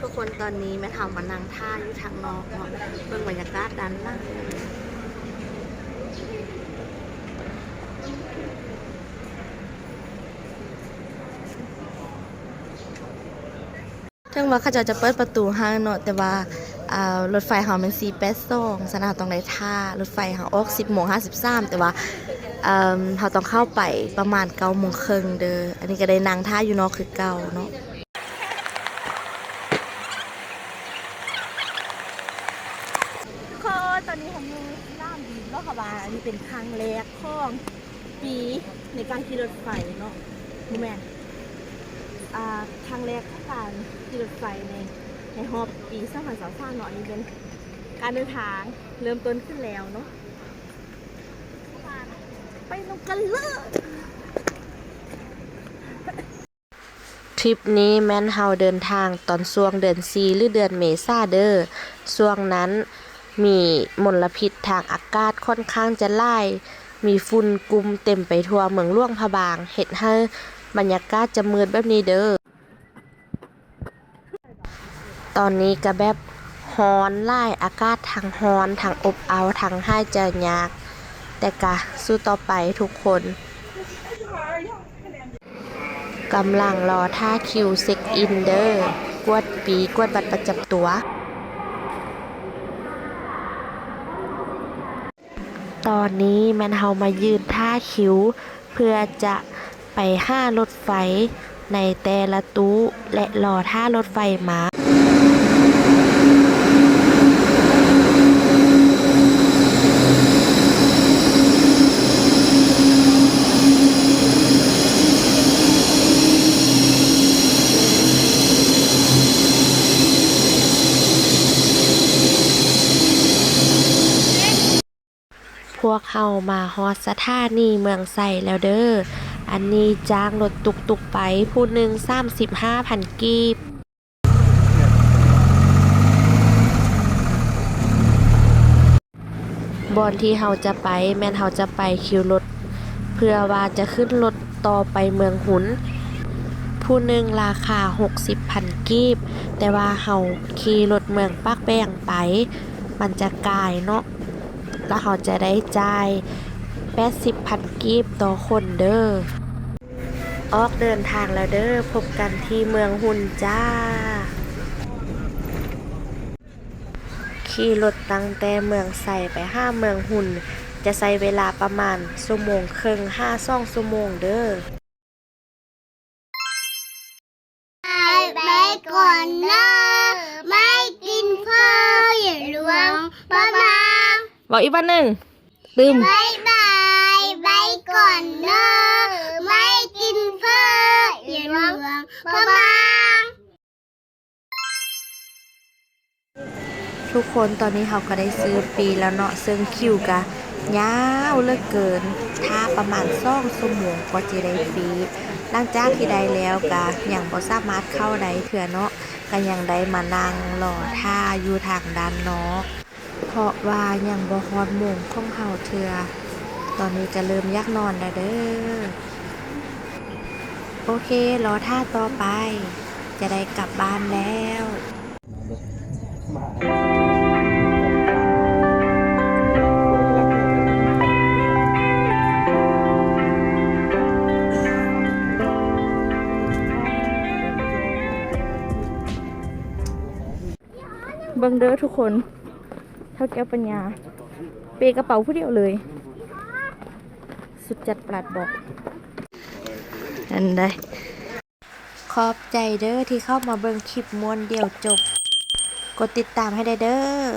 ทุกคนตอนนี้แม่ทำมานั่งท่าอยู่ทางนอกเนาะเบิ่งบรรยากาศด้านล่างถึงว่าเขาจะจะเปิดประตูห้เนาะแต่ว่ารถไฟเฮามัน4 8 2สองสนามตรงไหนท่ารถไฟเฮาออก10โมง53แต่ว่าเอ่อเฮาต้องเข้าไปประมาณ9โมงครึ่งเด้ออันนี้ก็ได้นั่งท่าอยู่เนาะคือเก่าเนาะ ก็ ตอนนี้ผมอยู่ล่ามดีก็ขบาอันนี้เป็นครั้งแรกของปีในการขี่รถไฟเนาะนี่แม่นอ่าครั้งแรกของการขี่รถไฟในในฮอบปีสองพันสองเนาะอันนี้เป็นการเดินทางเริ่มต้นขึ้นแล้วเนาะไปลงกันเลยทริปนี้แม่นเฮาเดินทางตอนช่วงเดือน4หรือเดือนเมษาเด้อช่วงนั้น มีมลพิษทางอากาศค่อนข้างจะหลาย มีฝุ่นกลุ่มเต็มไปทั่วเมืองหลวงพะบางเฮ็ดให้บรรยากาศจะมืดแบบนี้เด้อ ตอนนี้ก็แบบร้อนหลายอากาศทางร้อนทางอบอ้าวทางใหายใจยาก แต่กะสู้ต่อไปทุกคนกำลังรอท่าคิวเซ็กอินเดอร์ กวดปีกวดบัตรประจำตัว ตอนนี้แมนเฮามายืนท่าคิว เพื่อจะไปห้ารถไฟในแต่ละตู้และรอท่ารถไฟมา พวกเขามาฮอดสถานีเมืองไซแล้วเด้อ อันนี้จ้างรถตุกตุกไปผู้หนึ่ง35,000กีบบอนที่เฮาจะไปแม่นเฮาจะไปคิวรถ เพื่อว่าจะขึ้นรถต่อไปเมืองหุนผู้หนึ่งราคา 60,000กีบ แต่ว่าเฮาขี่รถเมืองปากแป้งไป มันจะกายเนาะ แล้วเขาจะได้จ่าย 80,000กีบต่อคนเด้อ ออกเดินทางแล้วเด้อ พบกันที่เมืองหุ่นจ้า ขี่รถตั้งแต่เมืองใส่ไปห้าเมืองหุ่น จะใช้เวลาประมาณชั่วโมงครึ่งห้าซ่องชั่วโมงเด้อไปก่อนนะไม่กินข้าวอย่าลวงป้าบาง บอกอีกวันหนึ่งตืมบายบายไปก่อนนะไม่กินข้าวอย่าลวงป้าบางทุกคนตอนนี้เขาก็ได้ซื้อปีแล้วเนาะซึ่งคิวกะยาวเหลือเกินถ้าประมาณซ่องชั่วโมงก็จะได้ฟรีหลังจากที่ได้แล้วกะยังบ่สามารถเข้าได้เถื่อเนาะก็ยังได้มานั่งรอท่าอยู่ทางด้านนอก เพราะว่ายังบ่ฮอดโมงของเฮาเถื่อตอนนี้ก็เริ่มยากนอนแล้วเด้อ โอเค รอท่าต่อไป จะได้กลับบ้านแล้วเบิ่งเด้อทุกคน เท่าแก้วปัญญา เปกระเป๋าผู้เดียวเลย สุดจัดปลัดบอก อันใดขอบใจเด้อที่เข้ามาเบิ่งคลิปม้วนเดียวจบ กดติดตามให้ได้เด้อ